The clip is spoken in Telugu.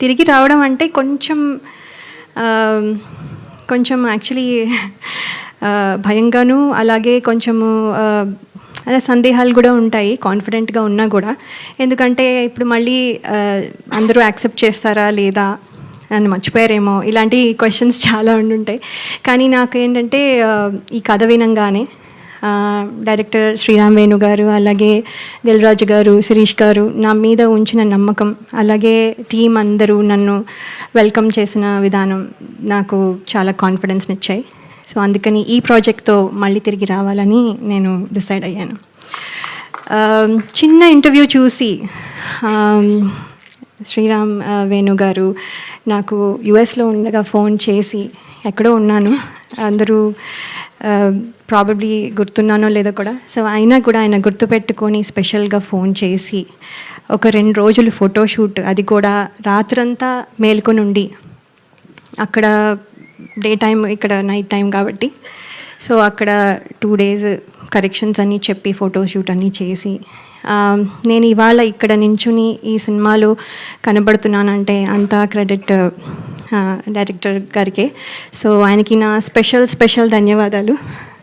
తిరిగి రావడం అంటే కొంచెం కొంచెం యాక్చువల్లీ భయంగాను అలాగే కొంచెము అదే సందేహాలు కూడా ఉంటాయి కాన్ఫిడెంట్గా ఉన్నా కూడా. ఎందుకంటే ఇప్పుడు మళ్ళీ అందరూ యాక్సెప్ట్ చేస్తారా లేదా నన్ను మర్చిపోయారేమో ఇలాంటి క్వశ్చన్స్ చాలా ఉండుంటాయి. కానీ నాకు ఏంటంటే ఈ కథ వినంగానే డైరెక్టర్ శ్రీరామ్ వేణు గారు అలాగే దిల్రాజు గారు శిరీష్ గారు నా మీద ఉంచిన నమ్మకం అలాగే టీం అందరూ నన్ను వెల్కమ్ చేసిన విధానం నాకు చాలా కాన్ఫిడెన్స్ని ఇచ్చాయి సో అందుకని ఈ ప్రాజెక్ట్తో మళ్ళీ తిరిగి రావాలని నేను డిసైడ్ అయ్యాను. చిన్న ఇంటర్వ్యూ చూసి శ్రీరామ్ వేణు గారు నాకు యుఎస్లో ఉండగా ఫోన్ చేసి ఎక్కడో ఉన్నాను. అందరూ ప్రాబబ్లీ గుర్తున్నానో లేదో కూడా. సో అయినా కూడా ఆయన గుర్తుపెట్టుకొని స్పెషల్గా ఫోన్ చేసి ఒక రెండు రోజులు ఫోటోషూట్ అది కూడా రాత్రంతా మేల్కొని ఉండి అక్కడ డే టైం ఇక్కడ నైట్ టైం కాబట్టి. సో అక్కడ టూ డేస్ కరెక్షన్స్ అన్నీ చెప్పి ఫోటోషూట్ అన్నీ చేసి. నేను ఇవాళ ఇక్కడ నించుని ఈ సినిమాలో కనబడుతున్నానంటే అంతా క్రెడిట్ డైరెక్టర్ గారికే. సో ఆయనకి నా స్పెషల్ స్పెషల్ ధన్యవాదాలు.